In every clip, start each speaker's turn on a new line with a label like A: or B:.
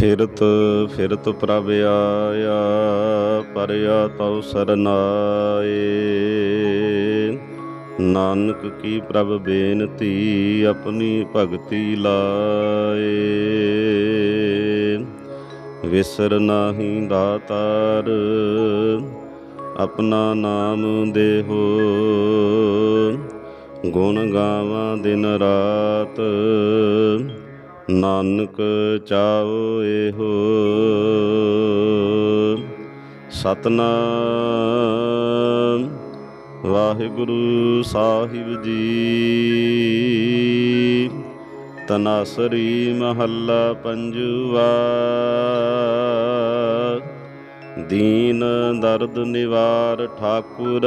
A: ਫਿਰਤ ਫਿਰਤ ਪ੍ਰਭ ਆਇਆ ਪਰਿਆ ਤਉ ਸਰਨਾਏ। ਨਾਨਕ ਕੀ ਪ੍ਰਭ ਬੇਨਤੀ, ਆਪਣੀ ਭਗਤੀ ਲਾਏ। ਵਿਸਰ ਨਾਹੀ ਦਾਤਾਰ, ਆਪਣਾ ਨਾਮ ਦੇਹੋ। ਗੁਣ ਗਾਵਾਂ ਦਿਨ ਰਾਤ ਨਾਨਕ ਚਾਹੋ ਇਹੋ। ਸਤਨਾਮ ਵਾਹਿਗੁਰੂ ਸਾਹਿਬ ਜੀ। ਤਨਾਸਰੀ ਮਹੱਲਾ ਪੰਜਵਾ। ਦੀਨ ਦਰਦ ਨਿਵਾਰ ਠਾਕੁਰ।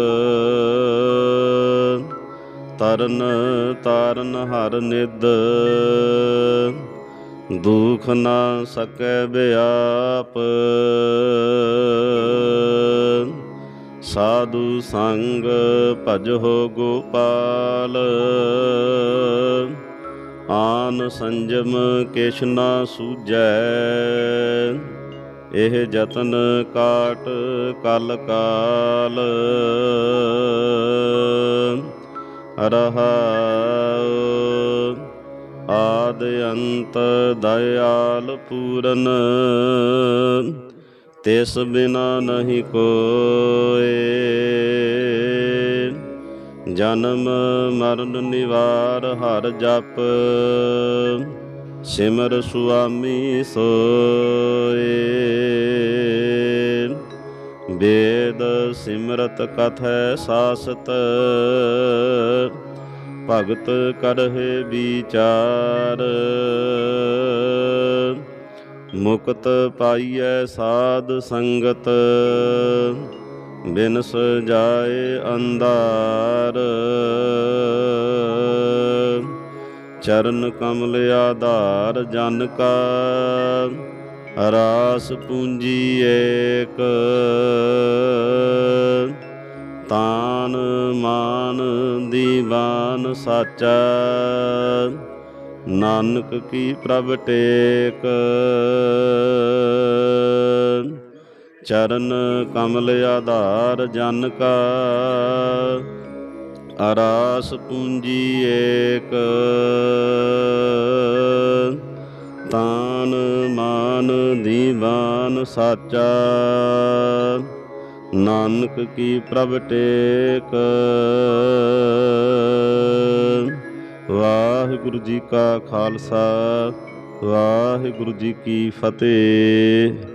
A: ਤਰਨ, ਤਾਰਨ ਹਰ ਨਿਦ ਦੁਖ ਨਾ ਸਕੈ ਬਿਆਪ। ਸਾਧੂ ਸੰਗ ਭਜੋ ਗੋਪਾਲ। ਆਨ ਸੰਜਮ ਕਿਛ ਨਾ ਸੂਝੈ। ਇਹ ਯਤਨ ਕਾਟ ਕਲ ਕਾਲ। ਰਹਾਉ ਆਦ ਅੰਤ ਦਇਆਲ ਪੂਰਨ, ਤਿਸ ਬਿਨਾ ਨਹੀਂ ਕੋਏ। ਜਨਮ ਮਰਨ ਨਿਵਾਰ ਹਰ ਜਪ, ਸਿਮਰ ਸੁਆਮੀ ਸੋਏ। ਵੇਦ ਸਿਮਰਤ ਕਥੈ ਸਾਸਤ। ਭਗਤ ਕਰਹਿ ਵਿਚਾਰ। ਮੁਕਤ ਪਾਈਐ ਸਾਧ ਸੰਗਤ। ਬਿਨਸ ਜਾਏ ਅੰਧਾਰ। ਚਰਨ ਕਮਲ ਆਧਾਰ ਜਨ ਕਾ। ਰਾਸ ਪੂੰਜੀ ਏਕ। ਤਾਨ ਮਾਨ ਦੀਵਾਨ ਸਾਚਾ। ਨਾਨਕ ਕੀ ਪ੍ਰਭ ਟੇਕ। ਚਰਨ ਕਮਲ ਆਧਾਰ ਜਨ ਕਾ। ਅਰਾਸ ਪੂੰਜੀ ਏਕ। ਮਾਨ ਦੀਵਾਨ ਸਾਚਾ। ਨਾਨਕ ਕੀ ਪ੍ਰਭ ਟੇਕ। ਵਾਹਿਗੁਰੂ ਜੀ ਕਾ ਖਾਲਸਾ, ਵਾਹਿਗੁਰੂ ਜੀ ਕੀ ਫਤਿਹ।